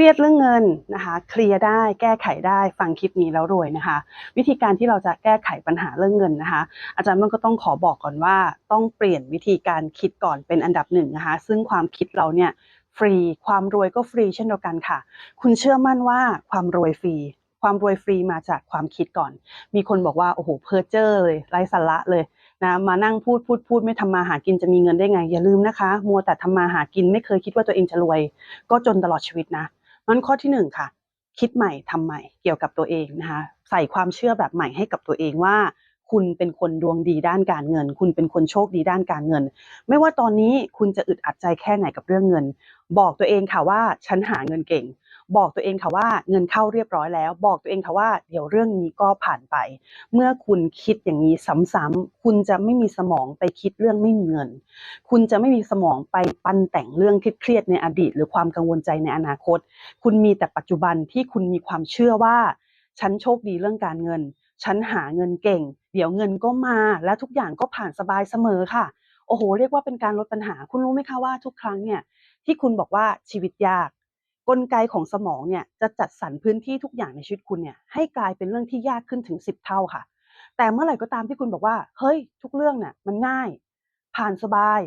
รียดเรื่องเงินนะคะเคลียร์ได้แก้ไขได้ฟังคลิปนี้แล้วรวยนะคะ วิธีการที่เราจะแก้ไขปัญหาเรื่องเงินนะคะ อาจารย์มันก็ต้องขอบอกก่อนว่า ต้องเปลี่ยนวิธีการคิดก่อนเป็นอันดับหนึ่งนะคะ ซึ่งความคิดเราเนี่ยฟรีความรวยก็ฟรีเช่นเดียวกันค่ะ คุณเชื่อมั่นว่าความรวยฟรีความรวยฟรีมาจากความคิดก่อน มีคนบอกว่าโอ้โหเพอเจอร์เลยไร้สาระเลยนะมานั่งพูดพูดพูดไม่ทำมาหากินจะมีเงินได้ไง อย่าลืมนะคะ มัวแต่ทำมาหากินไม่เคยคิดว่าตัวเองจะรวย ก็จนตลอดชีวิตนะ นั้นข้อที่หนึ่งค่ะ คิดใหม่ทำใหม่เกี่ยวกับตัวเองนะคะใส่ความเชื่อแบบใหม่ให้กับตัวเองว่า คุณเป็นคนดวงดีด้านการเงิน คุณเป็นคนโชคดีด้านการเงิน ไม่ว่าตอนนี้คุณจะอึดอัดใจแค่ไหนกับเรื่องเงิน บอกตัวเองค่ะว่าฉันหาเงินเก่ง บอกตัวเองค่ะว่าเงินเข้าเรียบร้อยแล้ว บอกตัวเองค่ะว่าเดี๋ยวเรื่องนี้ก็ผ่านไป เมื่อคุณคิดอย่างนี้ซ้ำๆคุณจะไม่มีสมองไปคิดเรื่องไม่มีเงิน คุณจะไม่มีสมองไปปั้นแต่งเรื่องเครียดในอดีต หรือความกังวลใจในอนาคต คุณมีแต่ปัจจุบันที่คุณมีความเชื่อว่า ฉันโชคดีเรื่องการเงิน ฉันหาเงินเก่ง เดี๋ยวเงินก็มาและทุกอย่างก็ผ่านสบายเสมอค่ะโอ้โห เรียกว่าเป็นการลดปัญหา คุณรู้ไหมคะว่าทุกครั้งเนี่ยที่คุณบอกว่าชีวิตยาก กลไกของสมองเนี่ยจะจัดสรรพื้นที่ทุกอย่างในชีวิตคุณเนี่ยให้กลายเป็นเรื่องที่ยากขึ้นถึง 10 เท่าค่ะ แต่เมื่อไหร่ก็ตามที่คุณบอกว่า เฮ้ย ทุกเรื่องเนี่ยมันง่าย ผ่านสบาย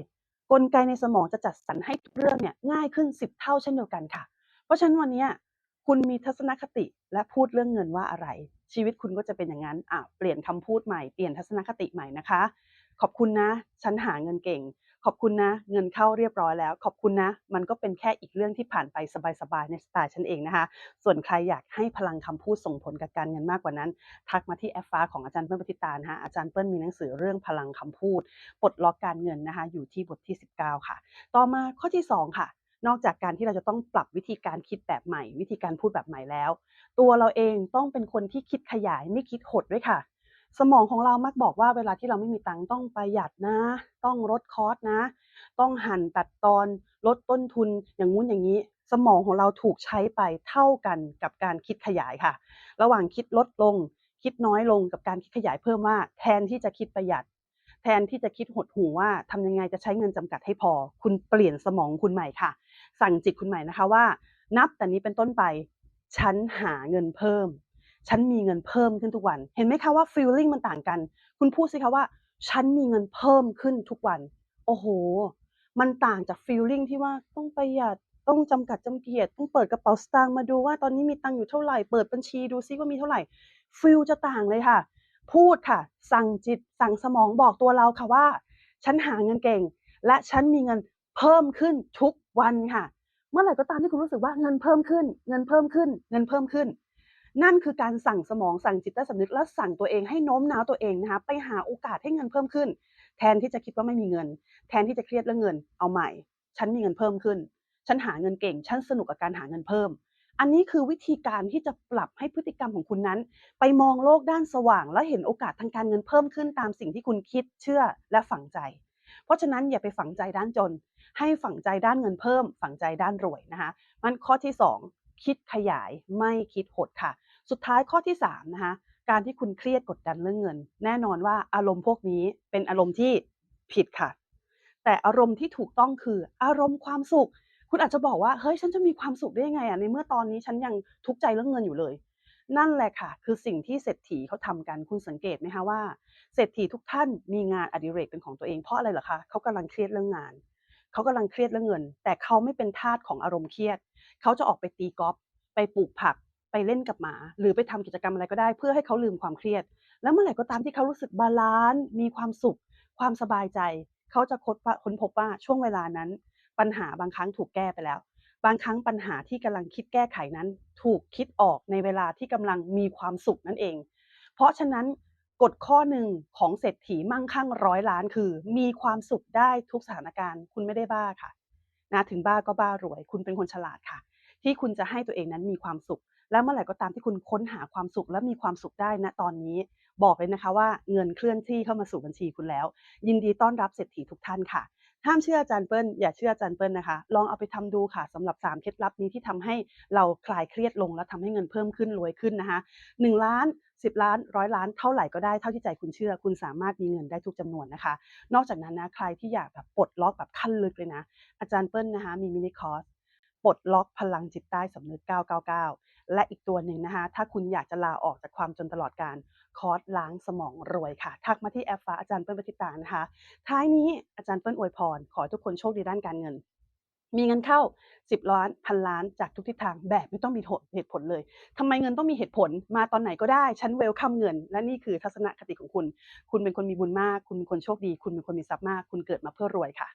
กลไกในสมองจะจัดสรรให้ทุกเรื่องเนี่ยง่ายขึ้น 10 เท่าเช่นเดียวกันค่ะ เพราะฉะนั้นวันนี้คุณมีทัศนคติและพูดเรื่องเงินว่าอะไร ชีวิตคุณก็จะเป็นอย่างนั้นอะเปลี่ยนคำพูดใหม่เปลี่ยนทัศนคติใหม่นะคะ ขอบคุณนะ ฉันหาเงินเก่ง ขอบคุณนะ เงินเข้าเรียบร้อยแล้ว ขอบคุณนะ มันก็เป็นแค่อีกเรื่องที่ผ่านไปสบายๆในสไตล์ฉันเองนะคะ ส่วนใครอยากให้พลังคำพูดส่งผลกับการเงินมากกว่านั้น ทักมาที่แอปฟ้าของอาจารย์เปิ้ลปฏิตานะคะอาจารย์เปิ้ลมีหนังสือเรื่องพลังคำพูดปลดล็อกการเงินนะคะ อยู่ที่บทที่ 19 ค่ะ ต่อมาข้อที่ 2 ค่ะนอกจากการที่เราจะต้องปรับวิธีการคิดแบบใหม่ วิธีการพูดแบบใหม่แล้ว ตัวเราเองต้องเป็นคนที่คิดขยายไม่คิดหดด้วยค่ะ สมองของเรามักบอกว่าเวลาที่เราไม่มีตังค์ต้องประหยัดนะ ต้องลดคอสนะ ต้องหั่นตัดตอนลดต้นทุนอย่างงู้นอย่างนี้ สมองของเราถูกใช้ไปเท่ากันกับการคิดขยายค่ะ ระหว่างคิดลดลง คิดน้อยลงกับการคิดขยายเพิ่มว่าแทนที่จะคิดประหยัด แทนที่จะคิดหดหูว่าทำยังไงจะใช้เงินจำกัดให้พอ คุณเปลี่ยนสมองคุณใหม่ค่ะ สั่งจิตคุณใหม่นะคะว่า นับแต่นี้เป็นต้นไปฉันหาเงินเพิ่ม ฉันมีเงินเพิ่มขึ้นทุกวัน เห็นไหมคะว่าฟีลลิ่งมันต่างกัน คุณพูดสิคะว่า ฉันมีเงินเพิ่มขึ้นทุกวัน โอ้โห มันต่างจากฟีลลิ่งที่ว่าต้องประหยัด ต้องจำกัดจำเกียดต้องเปิดกระเป๋าสตางค์มาดูว่าตอนนี้มีตังค์อยู่เท่าไหร่ เปิดบัญชีดูซิว่ามีเท่าไหร่ฟีลจะต่างเลยค่ะ พูดค่ะ สั่งจิต สั่งสมองบอกตัวเราค่ะว่า ฉันหาเงินเก่ง และฉันมีเงินเพิ่มขึ้นทุกวันค่ะ เมื่อไหร่ก็ตามที่คุณรู้สึกว่าเงินเพิ่มขึ้น เงินเพิ่มขึ้น เงินเพิ่มขึ้น นั่นคือการสั่งสมองสั่งจิตใต้สำนึกและสั่งตัวเองให้โน้มน้าวตัวเองนะคะไปหาโอกาสให้เงินเพิ่มขึ้น แทนที่จะคิดว่าไม่มีเงิน แทนที่จะเครียดเรื่องเงินเอาใหม่ ฉันมีเงินเพิ่มขึ้น ฉันหาเงินเก่ง ฉันสนุกกับการหาเงินเพิ่ม อันนี้คือวิธีการที่จะปรับให้พฤติกรรมของคุณนั้น ไปมองโลกด้านสว่าง และเห็นโอกาสทางการเงินเพิ่มขึ้นตามสิ่งที่คุณคิดเชื่อและฝังใจ เพราะฉะนั้นอย่าไปฝังใจด้านจน ให้ฝังใจด้านเงินเพิ่ม ฝังใจด้านรวยนะคะมันข้อที่ 2 คิดขยายไม่คิดหดค่ะ สุดท้ายข้อที่3นะคะการที่คุณเครียดกดดันเรื่องเงิน แน่นอนว่าอารมณ์พวกนี้เป็นอารมณ์ที่ผิดค่ะ แต่อารมณ์ที่ถูกต้องคืออารมณ์ความสุข คุณอาจจะบอกว่าเฮ้ยฉันจะมีความสุขได้ยังไงอะในเมื่อตอนนี้ฉันยังทุกข์ใจเรื่องเงินอยู่เลย นั่นแหละค่ะ คือสิ่งที่เศรษฐีเขาทำกันคุณสังเกตไหมคะว่าเศรษฐีทุกท่านมีงานอดิเรกเป็นของตัวเองเพราะอะไรเหรอคะเขากำลังเครียดเรื่องงาน เขากำลังเครียดเรื่องเงิน แต่เขาไม่เป็นทาสของอารมณ์เครียด เขาจะออกไปตีกอล์ฟไปปลูกผักไปเล่นกับหมา หรือไปทำกิจกรรมอะไรก็ได้ เพื่อให้เขาลืมความเครียด แล้วเมื่อไหร่ก็ตามที่เขารู้สึกบาลานซ์มีความสุข ความสบายใจ เขาจะค้นว่าค้นพบว่าช่วงเวลานั้น ปัญหาบางครั้งถูกแก้ไปแล้ว บางครั้งปัญหาที่กำลังคิดแก้ไขนั้น ถูกคิดออกในเวลาที่กำลังมีความสุขนั่นเอง เพราะฉะนั้น กฎข้อหนึ่งของเศรษฐีมั่งคั่งร้อยล้านคือ มีความสุขได้ทุกสถานการณ์ คุณไม่ได้บ้าค่ะนะถึงบ้าก็บ้ารวย คุณเป็นคนฉลาดค่ะ ที่คุณจะให้ตัวเองนั้นมีความสุข และเมื่อไหร่ก็ตามที่คุณค้นหาความสุขและมีความสุขได้ณตอนนี้ บอกเลยนะคะว่าเงินเคลื่อนที่เข้ามาสู่บัญชีคุณแล้ว ยินดีต้อนรับเศรษฐีทุกท่านค่ะ ห้ามเชื่ออาจารย์เปิ้ลอย่าเชื่ออาจารย์เปิ้ลนะคะ ลองเอาไปทำดูค่ะสำหรับ 3 เคล็ดลับนี้ที่ทำให้เราคลายเครียดลงและทำให้เงินเพิ่มขึ้นรวยขึ้นนะคะ1ล้าน10 ล้านร้อยล้านเท่าไหร่ก็ได้เท่าที่ใจคุณเชื่อ คุณสามารถมีเงินได้ทุกจำนวนนะคะ นอกจากนั้นนะใครที่อยากแบบปลดล็อกแบบขั้นลึกเลยนะ อาจารย์เปิ้ลนะคะมีมินิคอร์สปลดล็อกพลังจิตใต้สำนึก 999 และอีกตัวหนึ่งนะคะ ถ้าคุณอยากจะลาออกจากความจนตลอดการคอร์สล้างสมองรวยค่ะ ทักมาที่แอปฟ้าอาจารย์เปิ้ลปฏิตานะคะ ท้ายนี้อาจารย์เปิ้ลอวยพร ขอทุกคนโชคดีด้านการเงิน มีเงินเข้า 10 ล้านพันล้านจากทุกทิศทางแบบไม่ต้องมีเหตุผลเลยทำไมเงินต้องมีเหตุผลมาตอนไหนก็ได้ ฉันเวลคัมเงิน และนี่คือทัศนคติของคุณ คุณเป็นคนมีบุญมาก คุณเป็นคนโชคดี คุณเป็นคนมีทรัพย์มาก คุณเกิดมาเพื่อรวยค่ะ